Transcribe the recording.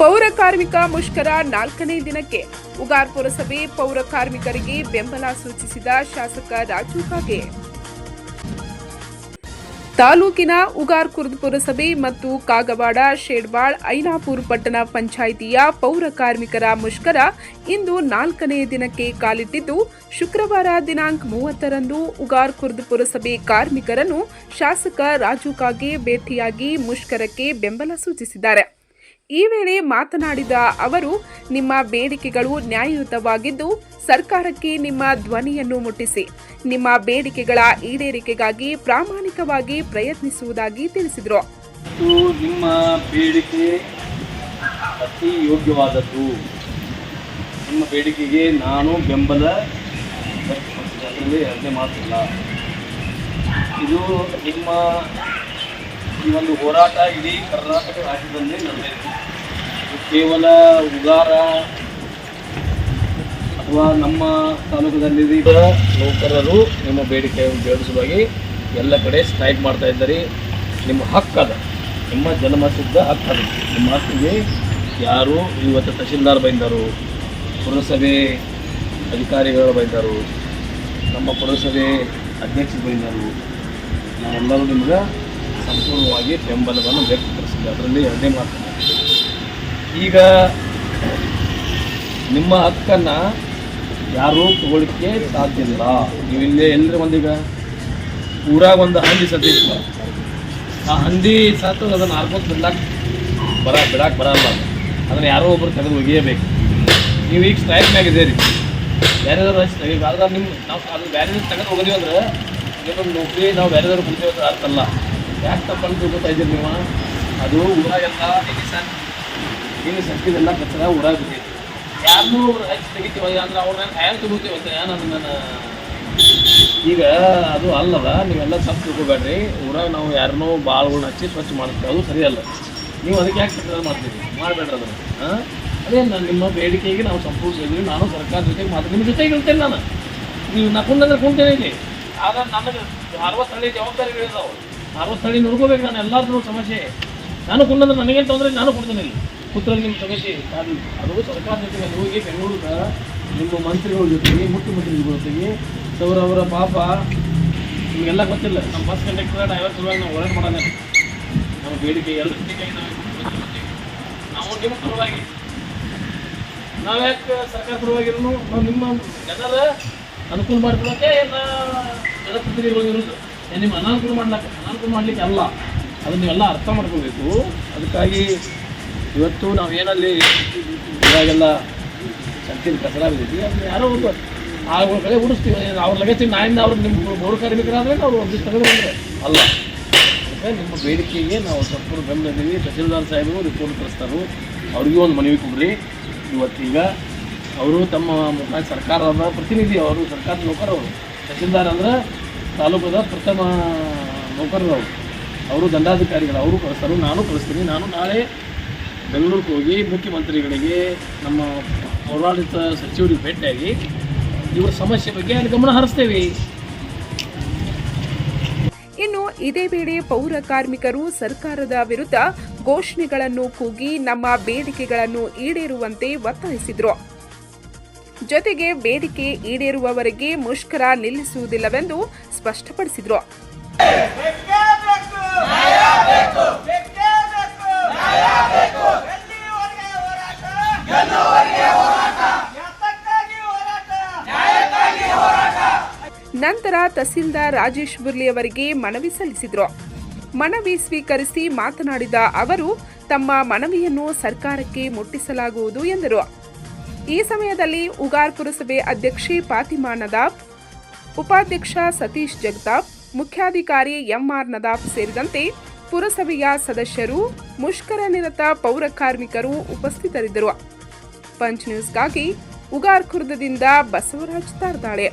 ಪೌರ ಕಾರ್ಮಿಕ ಮುಷ್ಕರ ನಾಲ್ಕನೇ ದಿನಕ್ಕೆ ಉಗಾರ್ ಪುರಸಭೆ ಪೌರ ಕಾರ್ಮಿಕರಿಗೆ ಬೆಂಬಲ ಸೂಚಿಸಿದ ಶಾಸಕ ರಾಜು ಕಾಗೆ. ತಾಲೂಕಿನ ಉಗಾರ್ ಕುರ್ದ್ ಪುರಸಭೆ ಮತ್ತು ಕಾಗವಾಡ ಶೇಡ್ಬಾಳ್ ಐನಾಪುರ್ ಪಟ್ಟಣ ಪಂಚಾಯಿತಿಯ ಪೌರ ಕಾರ್ಮಿಕರ ಮುಷ್ಕರ ಇಂದು ನಾಲ್ಕನೇ ದಿನಕ್ಕೆ ಕಾಲಿಟ್ಟಿದ್ದು, ಶುಕ್ರವಾರ ದಿನಾಂಕ ಮೂವತ್ತರಂದು ಉಗಾರ್ ಕುರ್ದ್ ಪುರಸಭೆ ಕಾರ್ಮಿಕರನ್ನು ಶಾಸಕ ರಾಜು ಕಾಗೆ ಭೇಟಿಯಾಗಿ ಮುಷ್ಕರಕ್ಕೆ ಬೆಂಬಲ ಸೂಚಿಸಿದ್ದಾರೆ. ಈ ವೇಳೆ ಮಾತನಾಡಿದ ಅವರು, ನಿಮ್ಮ ಬೇಡಿಕೆಗಳು ನ್ಯಾಯಯುತವಾಗಿದ್ದು, ಸರ್ಕಾರಕ್ಕೆ ನಿಮ್ಮ ಧ್ವನಿಯನ್ನು ಮುಟ್ಟಿಸಿ. ನಿಮ್ಮ ಬೇಡಿಕೆಗಳ ಈಡೇರಿಕೆಗಾಗಿ ಪ್ರಾಮಾಣಿಕವಾಗಿ ಪ್ರಯತ್ನಿಸುವುದಾಗಿ ತಿಳಿಸಿದರು. ನಿಮ್ಮ ಬೇಡಿಕೆ ಅತಿ ಯೋಗ್ಯವಾದದ್ದು. ನಿಮ್ಮ ಬೇಡಿಕೆಗೆ ನಾನು ಬೆಂಬಲ ಮಾತಿಲ್ಲ. ಇದು ನಿಮ್ಮ ಈ ಒಂದು ಹೋರಾಟ ಇಡೀ ಕರ್ನಾಟಕ ರಾಜ್ಯದಲ್ಲಿ ನಡೆದಿದೆ. ಕೇವಲ ಉಗಾರ ಅಥವಾ ನಮ್ಮ ತಾಲೂಕದಲ್ಲಿ ನೌಕರರು ನಿಮ್ಮ ಬೇಡಿಕೆ ಬೇಡಿಸುವಾಗಿ ಎಲ್ಲ ಕಡೆ ಸ್ಟ್ರೈಕ್ ಮಾಡ್ತಾ ಇದ್ದಾರೆ. ನಿಮ್ಮ ಹಕ್ಕದ ನಿಮ್ಮ ಜನ್ಮಸಿದ್ಧ ಹಕ್ಕದ ನಿಮ್ಮ ಹಕ್ಕಿಗೆ ಯಾರು ಇವತ್ತು ತಹಶೀಲ್ದಾರ್ ಬೈದರು, ಪುರಸಭೆ ಅಧಿಕಾರಿಗಳು ಬೈದರು, ನಮ್ಮ ಪುರಸಭೆ ಅಧ್ಯಕ್ಷರು ಬೈದರು. ನಾವೆಲ್ಲರೂ ನಿಮ್ಗೆ ಸಂಪೂರ್ಣವಾಗಿ ಬೆಂಬಲವನ್ನು ವ್ಯಕ್ತಪಡಿಸಿದೆ. ಅದರಲ್ಲಿ ಎರಡನೇ ಮಾತು. ಈಗ ನಿಮ್ಮ ಹಕ್ಕನ್ನು ಯಾರೂ ತಗೊಳ್ಳಿಕ್ಕೆ ಸಾಧ್ಯ ಇಲ್ಲ. ನೀವು ಇಲ್ಲೇ ಎಲ್ಲರೂ ಒಂದೀಗ ಊರಾಗ ಒಂದು ಹಂದಿ ಸತ್ತಿತ್ತು ಆ ಹಂದಿ ಸತ್ತು ಅದನ್ನು ಹಾರ್ಕೊಂಡು ಬಿಡ್ಲಾಕ್ ಬರ ಬಿಡಕ್ಕೆ ಬರಲ್ಲ. ಅದು ಅದನ್ನು ಯಾರೋ ಒಬ್ಬರು ತೆಗೆದು ಒಗೆಯಬೇಕು. ನೀವು ಈಗ ಸ್ಟ್ರೈಕ್ ಮ್ಯಾಗ ಬೇರೆ ಬೇರೆದವ್ರು ಈಗ ಆದ್ರೆ ನಿಮ್ಮ ನಾವು ಅದು ಬೇರೆ ತೆಗೆದು ಹೋಗಿದೀವಿ ಅಂದ್ರೆ ನಿಮ್ಮ ನೌಕರಿ, ನಾವು ಬೇರೆದವ್ರು ಕೊಡ್ತೀವಿ ಅಂತ ಅರ್ಥ ಅಲ್ಲ ಯಾಕೆ ತಪ್ಪಂತ ತಿಳ್ಕೊತಾ ಇದ್ದೀರಿ ನೀವು ಅದು ಊರಾಗೆಲ್ಲ ಸಣ್ಣ ನಿನ್ನೆ ಸತ್ತಿದೆಲ್ಲ ಕಚ್ಚರ ಊರಾಗ ಬಿದ್ದೈತಿ ಯಾರನ್ನೂ ಹಚ್ಚಿ ತೆಗಿತೀವ ಅಂದ್ರೆ ಅವ್ರನ್ನ ಹ್ಯಾಂಗ ತಗೋತೀವಿ ಅಂತ ನಾನು ನನ್ನ ಈಗ ಅದು ಅಲ್ಲದ, ನೀವೆಲ್ಲ ತಪ್ಪು ತಿಳ್ಕೊಬೇಡ್ರಿ. ಊರಾಗ ನಾವು ಯಾರನ್ನೋ ಬಾಳ್ಗಳನ್ನ ಹಚ್ಚಿ ಸ್ವಚ್ಛ ಮಾಡ್ತೀವಿ ಅದು ಸರಿ ಅಲ್ಲ ನೀವು ಅದಕ್ಕೆ ಯಾಕೆ ಸರ್ಕಾರ ಮಾಡ್ತೀವಿ ಮಾಡಬೇಡ್ರಿ ಅದನ್ನು. ಹಾಂ ಅದೇ ನಾನು ನಿಮ್ಮ ಬೇಡಿಕೆಗೆ ನಾವು ಸಂಪೂರ್ಣ ನಾನು ಸರ್ಕಾರ ಜೊತೆಗೆ ಮಾತು ನಿಮ್ಮ ಜೊತೆಗೆ ಇರ್ತೇನೆ ನಾನು. ನೀವು ನಕ್ಕೊಂಡಂದ್ರೆ ಕುಂತೇನೆ ಇಲ್ಲಿ. ಆದ್ರೆ ನನಗೆ ಅರವತ್ತು ಹಳ್ಳಿ ಜವಾಬ್ದಾರಿಗಳಿದಾವೆ. ಅರವತ್ತು ಹಳ್ಳಿ ನೋಡ್ಕೋಬೇಕು ನಾನು ಎಲ್ಲಾದ್ರೂ ಸಮಸ್ಯೆ. ನಾನು ಕುಂದಂದ್ರೆ ನನಗೇನು ತೊಂದರೆ ನಾನು ಕೊಡ್ತೀನಿ ಇಲ್ಲಿ. ಪುತ್ರ ನಿಮ್ಮ ಸಮಸ್ಯೆ ಅದು ಅದು ಸರ್ಕಾರ ಜೊತೆಗೆ ಹೋಗಿ ಬೆಂಗಳೂರಿನ ನಿಮ್ಮ ಮಂತ್ರಿಗಳ ಜೊತೆಗೆ, ಮುಖ್ಯಮಂತ್ರಿಗಳ ಜೊತೆಗೆ ಅವರವರ ಪಾಪ, ನಿಮಗೆಲ್ಲ ಗೊತ್ತಿಲ್ಲ. ನಮ್ಮ ಬಸ್ ಕಂಡಕ್ಟರ್ ಡ್ರೈವರ್ ಸಲುವಾಗಿ ನಾವು ಹೋರಾಟ ಮಾಡೋಣ. ನಮ್ಮ ಬೇಡಿಕೆ ಎಲ್ಲ ನಾವು ನಿಮ್ಮ ಪರವಾಗಿ. ನಾವು ಯಾಕೆ ಸರ್ಕಾರ ಪರವಾಗಿರೋನು ನಾವು ನಿಮ್ಮ ಜನರ ಅನುಕೂಲ ಮಾಡ್ಕೊಳಕ್ಕೆ ಎಲ್ಲ ಜನಪ್ರತಿನಿಧಿಗಳು ಇರೋದು. ನಿಮ್ಮ ಅನಾನುಕೂಲ ಮಾಡ್ಲಿಕ್ಕೆ ಅನಾನುಕೂಲ ಮಾಡಲಿಕ್ಕೆ ಅಲ್ಲ. ಅದನ್ನ ನೀವೆಲ್ಲ ಅರ್ಥ ಮಾಡ್ಕೋಬೇಕು. ಅದಕ್ಕಾಗಿ ಇವತ್ತು ನಾವು ಏನಲ್ಲಿ ಇವಾಗೆಲ್ಲ ಶಕ್ತಿಯಲ್ಲಿ ಕಸರ ಬಿದ್ದೀವಿ ಅದನ್ನ ಯಾರೋ ಒಂದು ಅವ್ರ ಕಡೆ ಉಡಿಸ್ತೀವಿ ಅವ್ರ ಲಗತ್ತಿ ನಾಯಿಂದ ಅವ್ರು ನಿಮ್ಮ ಬೋರ್ ಕಾರ್ಮಿಕರಾದ್ರೆ ಅವ್ರು ಒಂದು ತಗೊಂಡು ಬಂದರೆ. ಅಲ್ಲ. ಅದಕ್ಕೆ ನಿಮ್ಮ ಬೇಡಿಕೆಗೆ ನಾವು ಸಂಪೂರ್ಣ ಬೆಂಬಲ ಇದ್ದೀವಿ ತಹಸೀಲ್ದಾರ್ ಸಾಹೇಬರು, ರಿಪೋರ್ಟ್ ಕಳಿಸ್ತಾರೆ. ಅವ್ರಿಗೂ ಒಂದು ಮನವಿ ಕೊಡ್ರಿ. ಇವತ್ತೀಗ ಅವರು ತಮ್ಮ ಮುಖ ಸರ್ಕಾರದ ಪ್ರತಿನಿಧಿ ಅವರು, ಸರ್ಕಾರದ ನೌಕರವರು ತಹಸೀಲ್ದಾರ್ ಅಂದ್ರೆ ತಾಲೂಕದ ಪ್ರಥಮ ನೌಕರರು ಅವರು ಅವರು ದಂಡಾಧಿಕಾರಿಗಳು. ಅವರು ಕಳಿಸ್ತಾರೆ. ನಾನು ಕಳಿಸ್ತೀನಿ. ನಾನು ನಾಳೆ ಬೆಂಗಳೂರಿಗೆ ಹೋಗಿ ಮುಖ್ಯಮಂತ್ರಿಗಳಿಗೆ ನಮ್ಮ ಪೌರಾಡಳಿತ ಸಚಿವರಿಗೆ ಭೇಟಿಯಾಗಿ ಇವರ ಸಮಸ್ಯೆ ಬಗ್ಗೆ ಅಲ್ಲಿ ಗಮನ ಹರಿಸ್ತೇವೆ. ಇನ್ನು ಇದೇ ವೇಳೆ ಪೌರ ಕಾರ್ಮಿಕರು ಸರ್ಕಾರದ ವಿರುದ್ಧ ಘೋಷಣೆಗಳನ್ನು ಕೂಗಿ ನಮ್ಮ ಬೇಡಿಕೆಗಳನ್ನು ಈಡೇರುವಂತೆ ಒತ್ತಾಯಿಸಿದರು. ಜೊತೆಗೆ ಬೇಡಿಕೆ ಈಡೇರುವವರೆಗೆ ಮುಷ್ಕರ ನಿಲ್ಲಿಸುವುದಿಲ್ಲವೆಂದು ಸ್ಪಷ್ಟಪಡಿಸಿದರು. ನಂತರ ತಹಸೀಲ್ದಾರ್ ರಾಜೇಶ್ ಬುರ್ಲಿ ಅವರಿಗೆ ಮನವಿ ಸಲ್ಲಿಸಿದರು. ಮನವಿ ಸ್ವೀಕರಿಸಿ ಮಾತನಾಡಿದ ಅವರು, ತಮ್ಮ ಮನವಿಯನ್ನು ಸರ್ಕಾರಕ್ಕೆ ಮುಟ್ಟಿಸಲಾಗುವುದು ಎಂದರು. ಈ ಸಮಯದಲ್ಲಿ ಉಗಾರ್ ಪುರಸಭೆ ಅಧ್ಯಕ್ಷೆ ಫಾತಿಮಾ ನದಾಬ್, ಉಪಾಧ್ಯಕ್ಷ ಸತೀಶ್ ಜಗತಾಪ್ ಮುಖ್ಯಾಧಿಕಾರಿ ಎಂಆರ್ ನದಾಫ್ ಸೇರಿದಂತೆ ಪುರಸಭೆಯ ಸದಸ್ಯರು, ಮುಷ್ಕರ ನಿರತ ಪೌರ ಕಾರ್ಮಿಕರು ಉಪಸ್ಥಿತರಿದ್ದರು. ಪಂಚ್ ನ್ಯೂಸ್ಗಾಗಿ ಉಗಾರ್ ಖುರ್ದದಿಂದ ಬಸವರಾಜ್ ತಾರ್ದಾಳೆ.